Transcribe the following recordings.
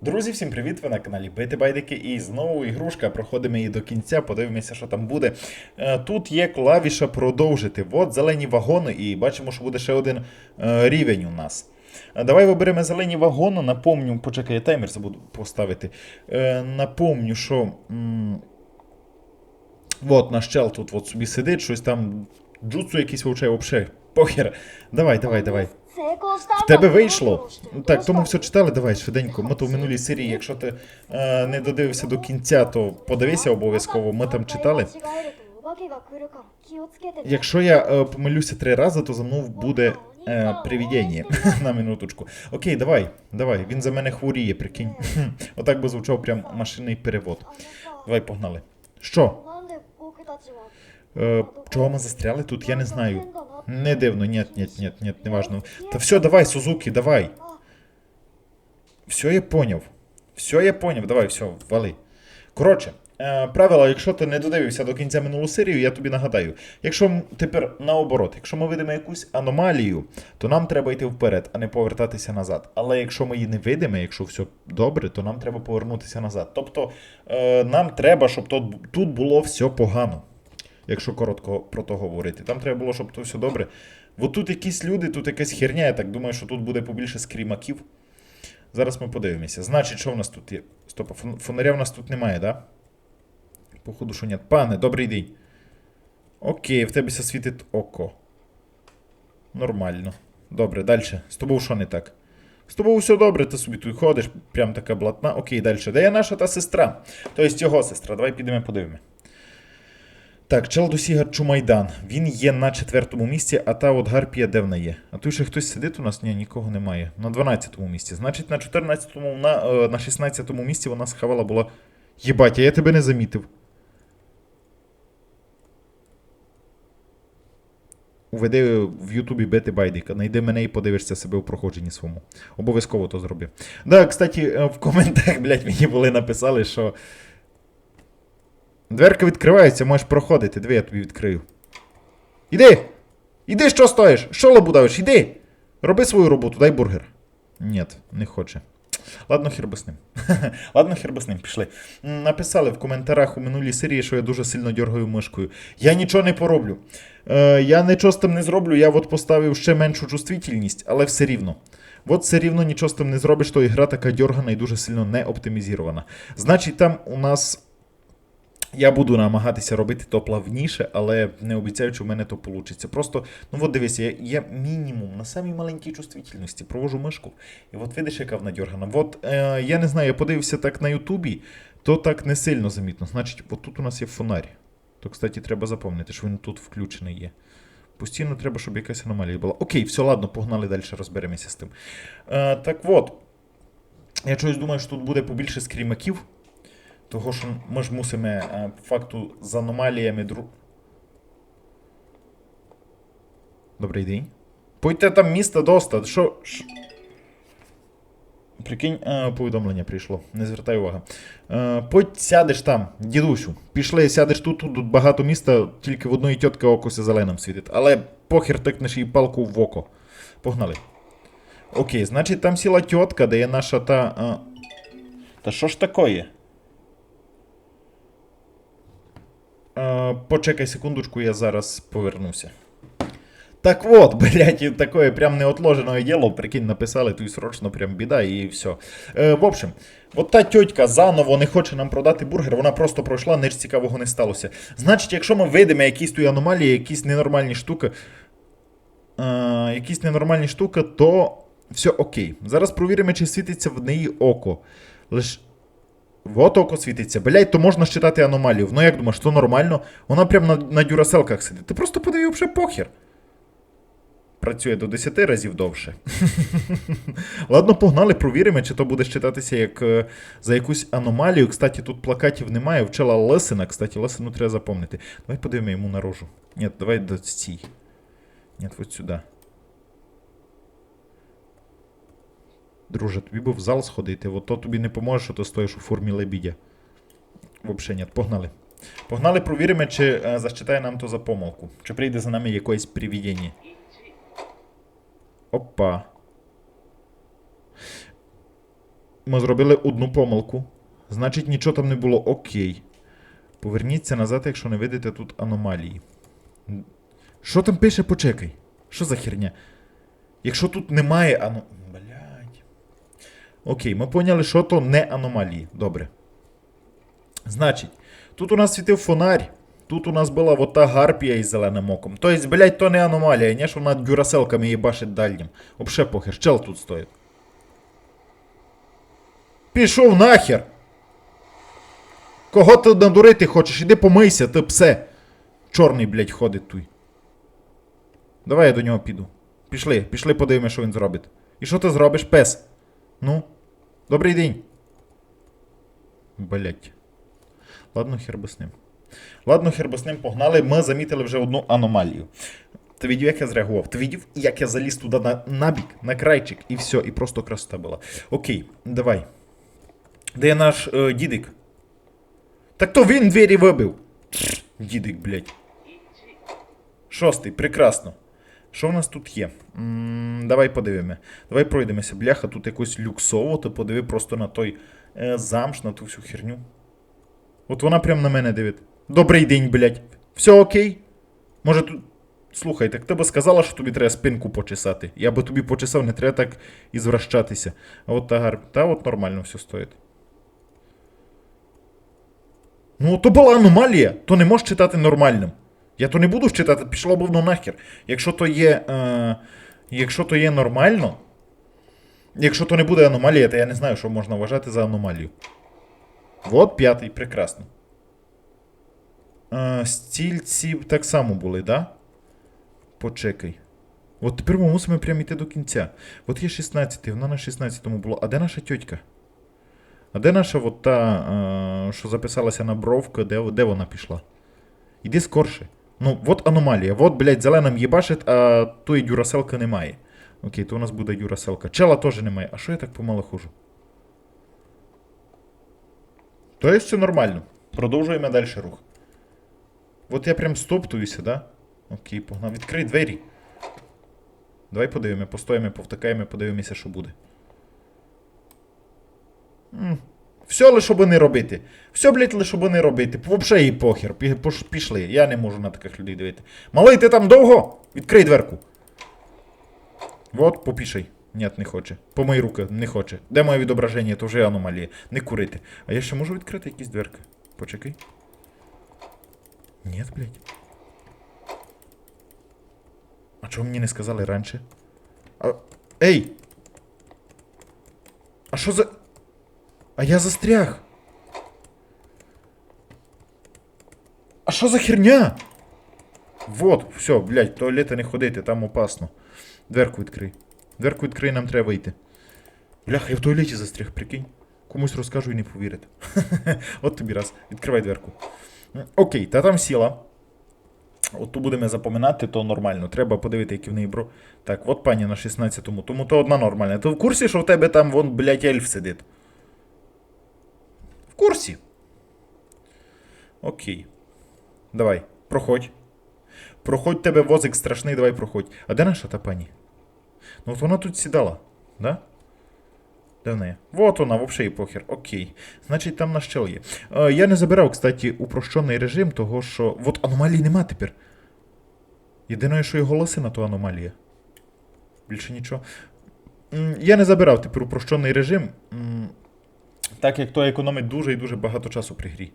Друзі, всім привіт! Ви на каналі Бити Байдики і знову ігрушка. Проходимо її до кінця, подивимося, що там буде. Е, Тут є клавіша продовжити. От зелені вагони, і бачимо, що буде ще один е, рівень у нас. Е, Давай виберемо зелені вагони. Напомню, почекай, я таймер забуду поставити. Напомню, що. От наш чел тут от собі сидить, щось там. Джуцу якийсь вовчає, взагалі. Похер. Давай, давай, давай. В тебе вийшло. Ну, так, тому все читали. Давай швиденько. Ми то в минулій серії. Якщо ти е, не додивився до кінця, то подивися обов'язково. Ми там читали. Якщо я е, помилюся три рази, то за мною буде е, привідєння. на минуточку. Окей, давай, давай. Він за мене хворіє, прикинь. Отак би звучав прям машинний перевод. Давай погнали. Що? Е, чого ми застряли тут? Я не знаю. Не дивно, ні, ні, ні, ні, не важно. Та все, давай, Сузуки, давай. Все я поняв. Все я поняв. Давай, все, вали. Коротше, е, правила, якщо ти не додивився до кінця минулу серію, я тобі нагадаю. Якщо тепер наоборот, якщо ми видимо якусь аномалію, то нам треба йти вперед, а не повертатися назад. Але якщо ми її не видимо, якщо все добре, то нам треба повернутися назад. Тобто е, нам треба, щоб тут, тут було все погано. Якщо коротко про то говорити. Там треба було, щоб то все добре. Бо тут якісь люди, тут якась херня, я так думаю, що тут буде побільше скрімаків. Зараз ми подивимося. Значить, що в нас тут є? Стоп, фонаря в нас тут немає, да? Походу, що ні. Пане, добрий день. Окей, в тебе світить око. Нормально. Добре, далі. З тобою що не так? З тобою все добре, ти собі тут ходиш, прям така блатна. Окей, далі. Де є наша та сестра? Тобто його сестра. Давай підемо подивимо. Так, Челдосіга Чумайдан. Він є на четвертому місці, а та от Гарпія де вона є? А тут ще хтось сидить у нас? Ні, нікого немає. На 12-му місці. Значить, на 14-му, на, е, на 16-му місці вона схавала була. Єбать, я тебе не замітив. Уведи в Ютубі бити байдика. Найди мене і подивишся себе у проходженні своєму. Обов'язково то зроби. Да, кстати, е, в коментах, блядь, мені були написали, що. Дверка відкривається, можеш проходити. Диви, я тобі відкрию. Іди! Іди, що стоїш? Що лабудавиш? Іди! Роби свою роботу, дай бургер. Ні, не хоче. Ладно, хер би з ним. Ладно, хер би з ним, пішли. Написали в коментарях у минулій серії, що я дуже сильно дергаю мишкою. Я нічого не пороблю. Е, я нічого з тим не зроблю, я от поставив ще меншу чувствительність, але все рівно. От все рівно нічого з тим не зробиш, то ігра така дергана і дуже сильно не оптимізована. Значить, там у нас. Я буду намагатися робити то плавніше, але не обіцяю, що в мене то вийде. Просто, ну от дивися, я, я мінімум на самій маленькій чувствительності провожу мишку. І от видиш, яка вона дергана. От е, я не знаю, я подивився так на Ютубі, то так не сильно замітно. Значить, от тут у нас є фонарь. То, кстати, треба запам'ятати, що він тут включений є. Постійно треба, щоб якась аномалія була. Окей, все, ладно, погнали далі, розберемося з тим. Е, так от. Я чогось думаю, що тут буде побільше скрімаків. Того, що ми ж мусимо е, по факту з аномаліями дру. Добрий день. Пойте там міста доста. Що. що? Прикинь, е, повідомлення прийшло. Не звертай уваги. Е, Подь сядеш там, дідусю. Пішли, сядеш тут, тут, тут багато міста, тільки в одної тітки окося зеленим світить. Але похер тикнеш їй палку в око. Погнали. Окей, значить там сіла тітка, де є наша та. Е... Та що ж такое? Е, почекай секундочку, я зараз повернуся. Так вот, блядь, такое прям неотложеное дело, прикинь, написали, й срочно прям біда і все. Е, в общем, от та тьотька заново не хоче нам продати бургер, вона просто пройшла, ніч цікавого не сталося. Значить, якщо ми видимо якісь тут аномалії, якісь ненормальні штуки, е, якісь ненормальні штуки, то все окей. Зараз провіримо, чи світиться в неї око. Лиш Вот око світиться. Блять, то можна считати аномалію. Ну як думаєш, то нормально? Вона прям на, на дюраселках сидить. Ти просто подивив вже похер. Працює до 10 разів довше. Ладно, погнали, провіримо, чи то буде считатися як е, за якусь аномалію. Кстати, тут плакатів немає. Вчила Лесина. Кстати, Лесину треба запомнити. Давай подивимо йому на рожу. Ні, давай до цій. Ні, от сюди. Друже, тобі би в зал сходити, от то тобі не поможе, ти стоїш у формі лебідя. Вообще ні, погнали. Погнали, провіримо, чи е, зачитає нам то за помилку. Чи прийде за нами якесь привідення. Опа. Ми зробили одну помилку. Значить, нічого там не було. Окей. Поверніться назад, якщо не видите тут аномалії. Що там пише, почекай. Що за херня? Якщо тут немає ано... Окей, ми поняли, що то не аномалії. Добре. Значить, тут у нас світив фонарь. Тут у нас була вот гарпія із зеленим оком. Тобто, блядь, то не аномалія, не що вона дюраселками їбашить дальнім. Вообще похер, чел тут стоїть. Пішов нахер! Кого ти надурити хочеш? Іди помийся, ти псе. Чорний, блядь, ходить туй. Давай я до нього піду. Пішли, пішли подивимося, що він зробить. І що ти зробиш, пес? Ну? Добрий день. Блять. Ладно, хер би з ним. Ладно, хер би з ним погнали. Ми замітили вже одну аномалію. Ти видів, як я зреагував? Ти видів, як я заліз туди на, на бік, на крайчик, і все, і просто красота була. Окей, давай. Де наш е, дідик? Так то він двері вибив. Дідик, блядь. Шостий, прекрасно. Що в нас тут є? давай подивимо. Давай пройдемося. Бляха, тут якось люксово, ти подиви просто на той е, замш, на ту всю херню. От вона прям на мене дивить. Добрий день, блядь. Все окей? Може тут. Слухай, так ти би сказала, що тобі треба спинку почесати. Я би тобі почесав, не треба так ізвращатися. А от та гарп. Та от нормально все стоїть. Ну, то була аномалія, то не можеш читати нормальним. Я то не буду читати, пішло б воно нахер. Якщо то є. Е, якщо то є нормально. Якщо то не буде аномалія, то я не знаю, що можна вважати за аномалію. От п'ятий, прекрасно. Е, стільці так само були, да? Почекай. От тепер ми мусимо прямо йти до кінця. От є 16, вона на 16-му була. А де наша тьотька? А де наша от та, е, що записалася на бровку, де, де вона пішла? Іди скорше. Ну, от аномалія. От, блядь, зеленим їбашить, а тої дюраселки немає. Окей, то у нас буде дюраселка. Чела теж немає. А що я так помало хожу? То є все нормально. Продовжуємо далі рух. От я прям стоптуюся, да? Окей, погнав. Відкрий двері. Давай подивимо, постоїмо, повтикаємо, подивимося, що буде. М. Все лише би не робити. Все, блядь, лише би не робити. Взагалі їй похер. Пі- Пішли. Я не можу на таких людей дивити. Малий, ти там довго? Відкрий дверку. Вот, попішай. Нет, не хоче. Помий руки, не хоче. Де моє відображення, то вже аномалія. Не курити. А я ще можу відкрити якісь дверки? Почекай. Нет, блядь. А чого мені не сказали раніше? А... Ей! А що за. А я застряг. А що за херня? Вот, все, блядь, в туалети не ходити, там опасно. Дверку відкрий. Дверку відкрий, нам треба вийти. Бляха, я в туалеті застряг, прикинь. Комусь розкажу і не повірите. От тобі раз. Відкривай дверку. Окей, та там сіла. От тут будемо запоминати, то нормально. Треба подивити, які в неї бро. Так, от пані на 16-му. Тому то одна нормальна. Ти в курсі, що в тебе там вон, блядь, ельф сидить? Курсі. Окей. Давай, проходь. Проходь тебе возик страшний, давай проходь. А де наша та пані? Ну от вона тут сідала, да? Де вона є? Вот вона, взагалі похер. Окей. Значить, там наш чел є. Е, я не забирав, кстати, упрощений режим, того що. От аномалій нема тепер. Єдине, що і голоси на то аномалія. Більше нічого. Я не забирав тепер упрощений режим. Так як то економить дуже і дуже багато часу при грі.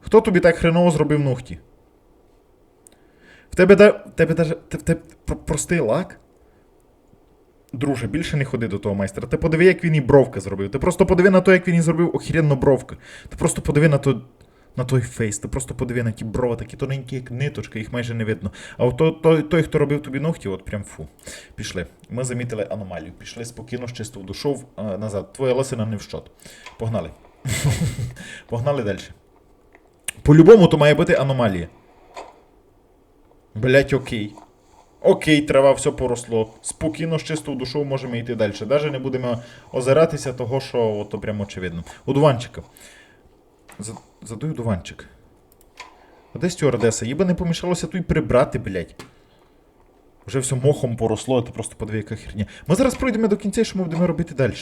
Хто тобі так хреново зробив ногті? В тебе да. В тебе даже. В тебе простий лак? Друже, більше не ходи до того майстра. Ти подиви, як він і бровки зробив. Ти просто подиви на те, як він і зробив охеренно бровки. Ти просто подиви на то. На той фейс, ти просто подиви на ті брови, такі тоненькі, як ниточка, їх майже не видно. А от той, той, хто робив тобі ногті, от прям фу. Пішли. Ми замітили аномалію. Пішли спокійно, з чистого душу е, назад. Твоя лосина не в. Погнали. Погнали далі. По-любому то має бути аномалія. Блять, окей. Окей, трава, все поросло. Спокійно, з чистою душою можемо йти далі. Навіть не будемо озиратися того, що от, прямо очевидно. У дуванчика. За- Задую дуванчик. А де стюардеса? Їй би не помішалося тут прибрати, блять. Вже все мохом поросло, це просто подиви, яка херня. Ми зараз пройдемо до кінця, і що ми будемо робити далі.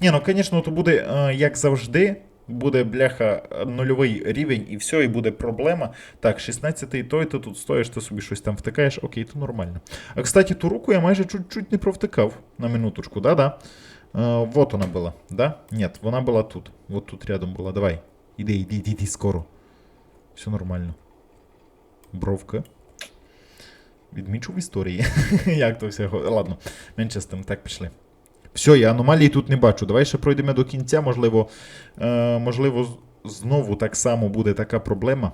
Ні, ну звісно, то буде, е, як завжди, буде бляха нульовий рівень і все, і буде проблема. Так, 16-й той, ти тут стоїш, ти собі щось там втикаєш, окей, то нормально. А кстати, ту руку я майже чуть-чуть не провтикав на минуточку, да-да. Вот вона була, да? Ні, вона була тут. Вот тут рядом була. Давай. Іди, іди, іди, іди скоро. Все нормально. Бровка. Відмічу в історії. Як то все. Ладно, менше з тим, так пішли. Все, я аномалії тут не бачу. Давай ще пройдемо до кінця. Можливо, е, можливо, знову так само буде така проблема.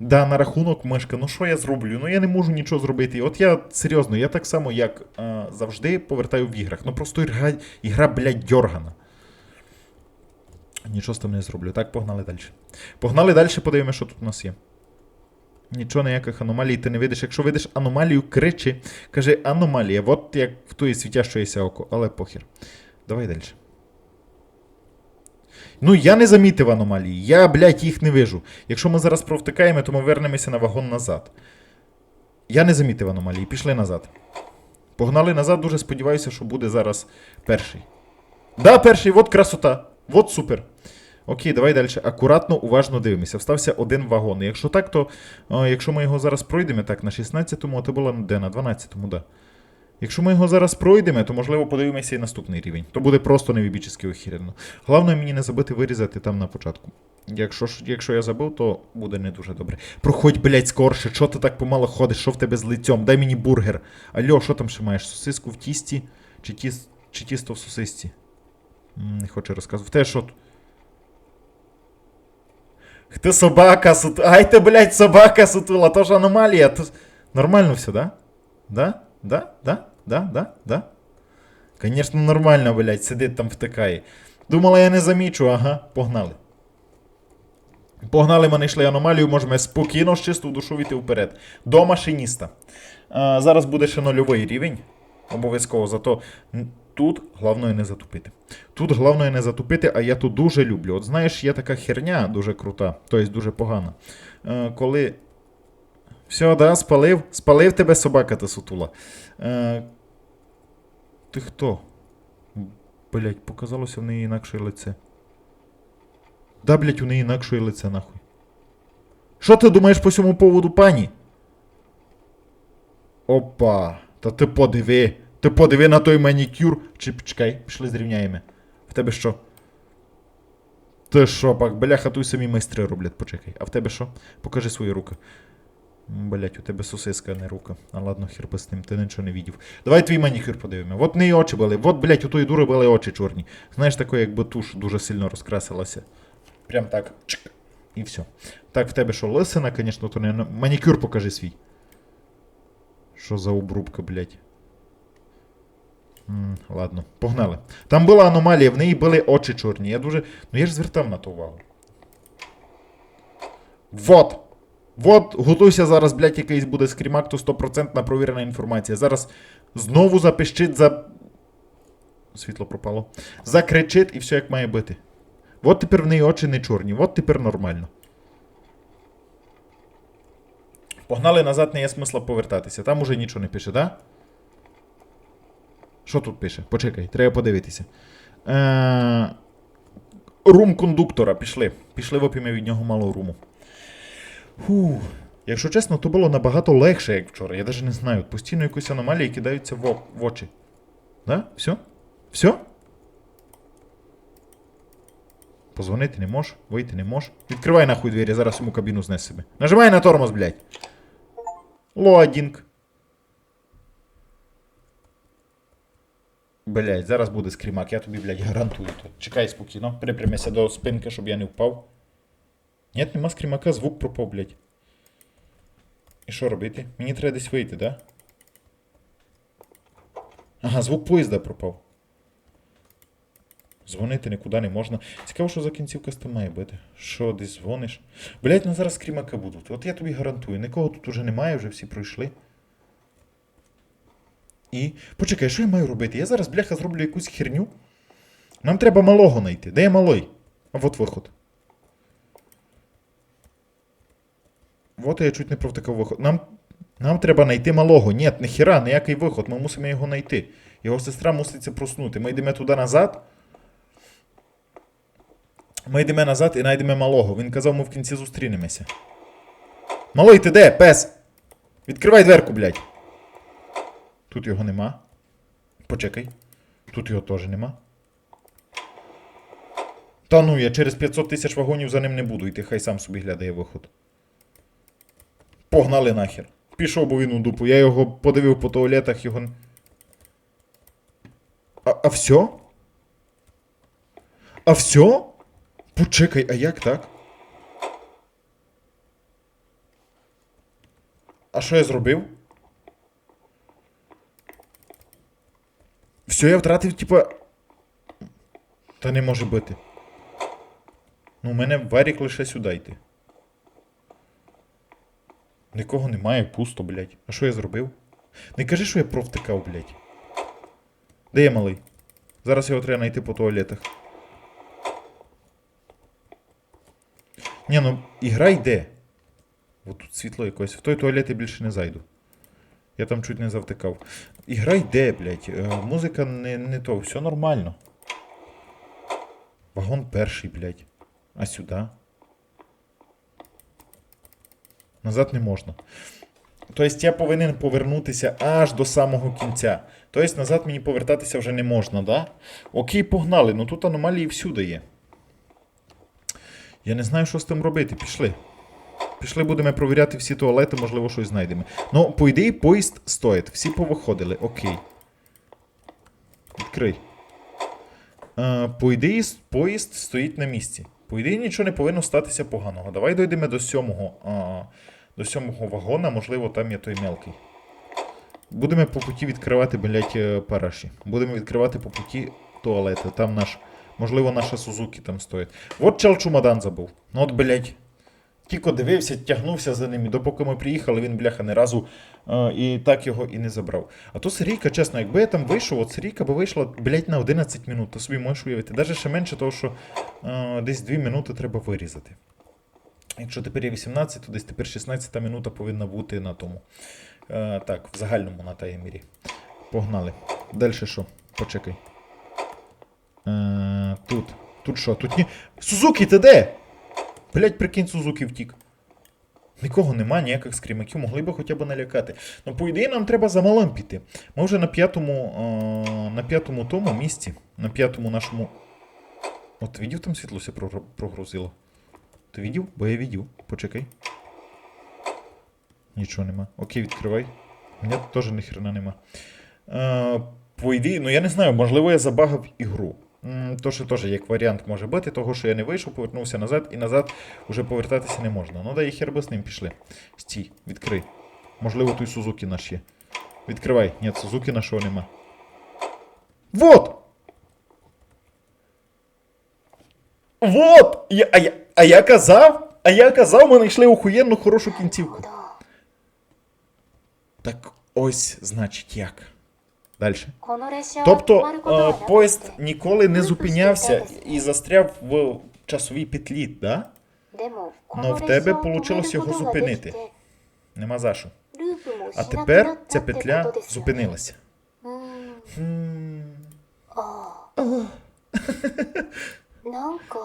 Да, на рахунок мишка, ну що я зроблю? Ну я не можу нічого зробити. От я серйозно, я так само, як е, завжди, повертаю в іграх. Ну просто ігра, ігра блядь, дьоргана. Нічого з тим не зроблю. Так, погнали далі. Погнали далі, подивимося, що тут у нас є. Нічого ніяких аномалій ти не видиш. Якщо видиш аномалію, кричи. Кажи аномалія. От як в тої світящоїся око, але похер. Давай далі. Ну, я не замітив аномалії. Я, блядь, їх не вижу. Якщо ми зараз провтикаємо, то ми вернемося на вагон назад. Я не замітив аномалії. Пішли назад. Погнали назад, дуже сподіваюся, що буде зараз перший. Да, перший, от красота. От супер. Окей, давай далі. Акуратно, уважно дивимося. Встався один вагон. Якщо так, то е, якщо ми його зараз пройдемо, так, на 16-му, а то було де? На 12-му, да. Якщо ми його зараз пройдемо, то можливо подивимося і наступний рівень. То буде просто невібічески охіренно. Головне мені не забути вирізати там на початку. Якщо, якщо я забув, то буде не дуже добре. Проходь, блядь, скорше, що ти так помало ходиш, що в тебе з лицьом? Дай мені бургер. Альо, що там ще маєш? Сосиску в тісті? Чи, тіс... чи тісто в сосисці? Не хочу розказувати. Те що? Ти собака сут... Ай ти, блядь, собака сутула, то ж аномалія. То... Нормально все, да? Да? Да? Да? Да? Да? Да? Конечно, нормально, блядь, сидить там втикає. Думала, я не замічу, ага, погнали. Погнали, ми знайшли аномалію, можемо спокійно з чистою душу йти вперед. До машиніста. А, зараз буде ще нульовий рівень. Обов'язково, зато тут головне не затупити. Тут головне не затупити, а я тут дуже люблю. От знаєш, є така херня дуже крута, тобто дуже погана. Е, коли. Все, да, спалив. Спалив тебе собака та сутула. Е, ти хто? Блять, показалося в неї інакше лице. Да, блять, у неї інакше лице, нахуй. Що ти думаєш по цьому поводу, пані? Опа. Та ти подиви. Ти подиви на той манікюр. Чи чекай, пішли зрівняємо. В тебе що? Ти що, пак, бляха, тут самі майстри роблять, почекай. А в тебе що? Покажи свої руки. Блять, у тебе сосиска, а не рука. А ладно, хер би з ним, ти нічого не видів. Давай твій манікюр подивимо. От неї очі були. От, блять, у тої дури були очі чорні. Знаєш, таке, якби туш дуже сильно розкрасилася. Прям так. Чик. І все. Так, в тебе що, лисина, звісно, то не. Манікюр покажи свій. Що за обрубка, блять. М, ладно, погнали. Там була аномалія, в неї були очі чорні. Я дуже. Ну я ж звертав на то увагу. Вот! Вот, готуйся зараз, блядь, якийсь буде скрімак, то 100% провірена інформація. Зараз знову запищить за. Світло пропало. Закричить і все як має бути. От тепер в неї очі не чорні, от тепер нормально. Погнали назад, не є смисла повертатися. Там уже нічого не пише, да? Що тут пише? Почекай, треба подивитися. Е... Рум кондуктора, пішли. Пішли вип'ємо від нього мало руму. Фу. Якщо чесно, то було набагато легше, як вчора. Я навіть не знаю. Постійно якісь аномалії кидаються в, в очі. Да? Все? Все? Позвонити не можеш, вийти не можеш. Відкривай нахуй двері, зараз йому кабіну знес. Нажимай на тормоз, блядь. Лодінг. Блядь, зараз буде скрімак, я тобі, блядь, гарантую. Чекай спокійно, припрямися до спинки, щоб я не впав. Ні, нема скрімака, звук пропав, блядь. І що робити? Мені треба десь вийти, да? Ага, звук поїзда пропав. Дзвонити нікуди не можна. Цікаво, що за кінцівка з має бути. Що, десь дзвониш? Блять, ну зараз скрімаки будуть. От я тобі гарантую, нікого тут уже немає, вже всі пройшли. І. Почекай, що я маю робити? Я зараз, бляха, зроблю якусь херню. Нам треба малого знайти. Де я малой? А от виход. Вот я чуть не провтикав виход. Нам. Нам треба знайти малого. Ні, ніхіра, ніякий виход. Ми мусимо його знайти. Його сестра мусить це проснути. Ми йдемо туди назад. Ми йдемо назад і знайдемо малого. Він казав, ми в кінці зустрінемося. Малой, ти де, пес? Відкривай дверку, блядь. Тут його нема. Почекай. Тут його теж нема. Та ну, я через 500 тисяч вагонів за ним не буду йти, хай сам собі глядає виход. Погнали нахер. Пішов бо він у дупу. Я його подивив по туалетах, його. А, а все? А все? Почекай, а як так? А що я зробив? Все, я втратив, типа. Та не може бути. Ну, у мене варік лише сюди йти. Нікого немає, пусто, блядь. А що я зробив? Не кажи, що я провтикав, блядь. Де я малий? Зараз його треба знайти по туалетах. Ні, ну ігра йде. От тут світло якось. В той туалет я більше не зайду. Я там чуть не завтикав. Ігра йде, блядь. Е, музика не, не то, все нормально. Вагон перший, блядь. А сюди? Назад не можна. Тобто я повинен повернутися аж до самого кінця. Тобто назад мені повертатися вже не можна, да? Окей, погнали. Ну тут аномалії всюди є. Я не знаю, що з тим робити. Пішли. Пішли, будемо провіряти всі туалети, можливо, щось знайдемо. Ну, по ідеї, поїзд стоїть. Всі повиходили. Окей. Відкрий. Е, по ідеї, поїзд стоїть на місці. По ідеї, нічого не повинно статися поганого. Давай дойдемо до сьомого, а, до сьомого вагона, можливо, там є той мелкий. Будемо по путі відкривати, блядь, е, параші. Будемо відкривати по путі туалети. Там наш, можливо, наша Сузуки там стоїть. От чел чумадан забув. Ну от, блядь. Тільки дивився, тягнувся за ним, і допоки ми приїхали, він, бляха, не разу е, і так його і не забрав. А то Сирійка, чесно, якби я там вийшов, от Сирійка би вийшла, блядь, на 11 минут, то собі можеш уявити. Даже ще менше, того, що е, десь 2 минути треба вирізати. Якщо тепер є 18, то десь тепер 16 минута повинна бути на тому. Е, так, в загальному на таймері. Погнали. Далі що? Почекай. Е, тут. Тут що? Тут ні. Сузуки, ти де? Блять, прикинь, Сузуки втік. Нікого нема, ніяких скрімаків, могли би хоча б налякати. Ну, по ідеї, нам треба за малим піти. Ми вже на п'ятому, е, на п'ятому тому місці, на п'ятому нашому. От ти видів, там все прогрузило. Ти видів? Бо я видів. Почекай. Нічого нема. Окей, відкривай. У мене теж ніхрена нема. Е, по ідеї, ну я не знаю, можливо, я забагав ігру. То, що теж як варіант може бути, того, що я не вийшов, повернувся назад, і назад вже повертатися не можна. Ну да і хер би з ним пішли. Стій, відкрий. Можливо, той Сузуки наш є. Відкривай. Ні, Сузуки нашого нема. Вот! Вот! Я, а, я, а я казав? А я казав, ми знайшли охуєнну хорошу кінцівку. Так ось, значить, як. Далі. Тобто е, поїзд ніколи не зупинявся і застряв в часовій петлі, да? Но в тебе вийшло його зупинити. Нема за що. А тепер ця петля зупинилася. Хм.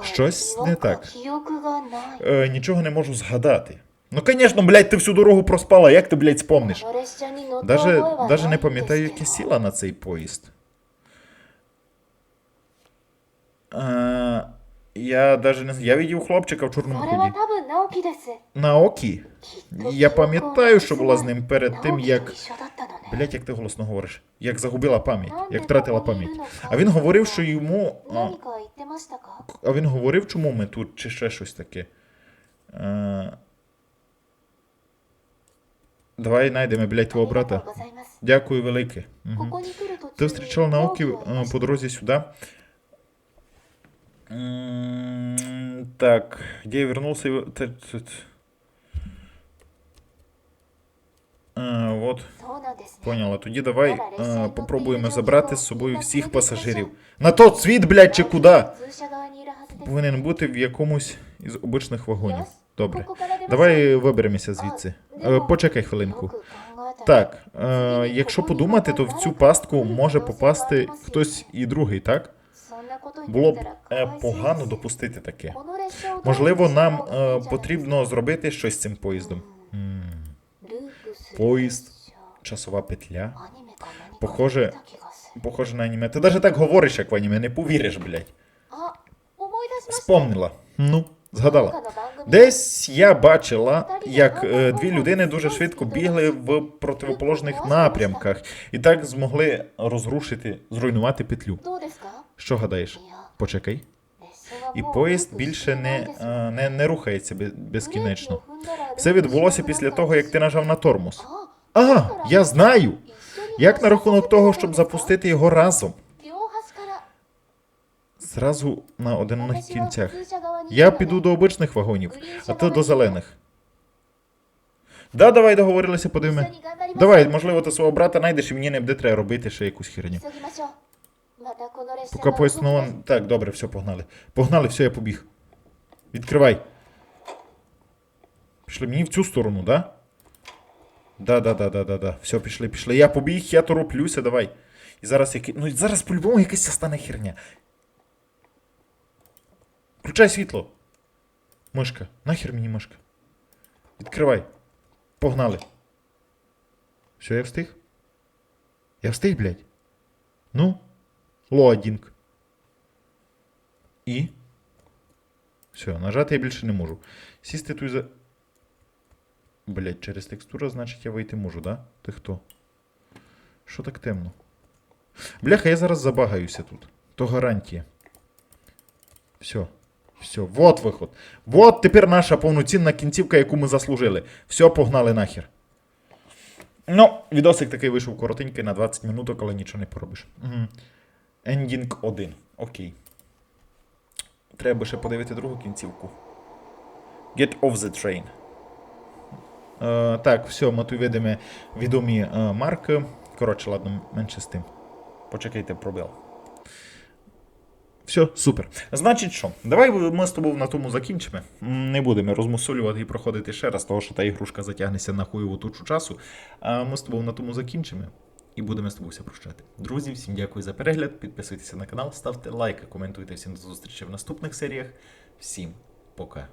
Щось не так. Е, нічого не можу згадати. Ну, звісно, блядь, ти всю дорогу проспала, як ти, блядь, спомниш? Даже, даже не пам'ятаю, як я сіла на цей поїзд. Е, я даже не знаю. Я видів хлопчика в чорному худі. Наокі. Я пам'ятаю, що була з ним перед тим, як. Блять, як ти голосно говориш. Як загубила пам'ять, як втратила пам'ять. А він говорив, що йому. А, а він говорив, чому ми тут, чи ще щось таке. Е, давай знайдемо, блять, твого брата. Дякую велике. Угу. Ти встрічала Наокі е, по дорозі сюди. Так, я вернулся? Е, Вот, поняла. Тоді давай е, попробуємо забрати з собою всіх пасажирів. На тот світ, блядь, чи куди? Повинен бути в якомусь із обичних вагонів. Добре. Давай виберемося звідси. Е, Почекай хвилинку. Так, е, якщо подумати, то в цю пастку може попасти хтось і другий, так? Було б е, погано допустити таке. Можливо, нам е, потрібно зробити щось з цим поїздом. Поїзд, часова петля. Похоже, похоже на аніме. Ти навіть так говориш, як в аніме, не повіриш, блядь. Спомнила. Ну, згадала. Десь я бачила, як е, дві людини дуже швидко бігли в противоположних напрямках і так змогли розрушити, зруйнувати петлю. Що гадаєш? Почекай. І поїзд більше не, е, не, не рухається безкінечно. Все відбулося після того, як ти нажав на тормоз. А, я знаю! Як на рахунок того, щоб запустити його разом? Зразу на одиноких кінцях. Я піду до обичних вагонів, а ти до зелених. Да, давай договорилися, подивимо. Давай, можливо, ти свого брата знайдеш і мені не буде треба робити ще якусь херню. Поки поїзд. Так, добре, все, погнали. Погнали, все, я побіг. Відкривай. Пішли мені в цю сторону, да? Да, да, да, да, да, да. Все, пішли, пішли. Я побіг, я тороплюся, давай. І зараз який. Ну зараз по-любому якась стане херня. Включай світло. Мишка. Нахер мені мишка. Відкривай. Погнали. Все, я встиг? Я встиг, блядь. Ну. Лодінг. І. Все, нажати я більше не можу. Сісти тут за. Блять, через текстуру, значить, я вийти можу, да? Ти хто? Що так темно? Бляха, я зараз забагаюся тут. То гарантія. Все. Все, вот виход. Вот тепер наша повноцінна кінцівка, яку ми заслужили. Все, погнали нахер. Ну, відосик такий вийшов коротенький на 20 минуток, але нічого не поробиш. Угу. Ending 1. Окей. Треба ще подивити другу кінцівку. Get off the train. Е, так, все, ми тут видимо відомі е, марки. Коротше, ладно, менше з тим. Почекайте пробіл. Все, супер. Значить що, давай ми з тобою на тому закінчимо. Не будемо розмусолювати і проходити ще раз, того що та ігрушка затягнеться на хуєву тучу часу. А ми з тобою на тому закінчимо. І будемо з тобою прощати. Друзі, всім дякую за перегляд. Підписуйтеся на канал, ставте лайки, коментуйте всім до зустрічі в наступних серіях. Всім пока.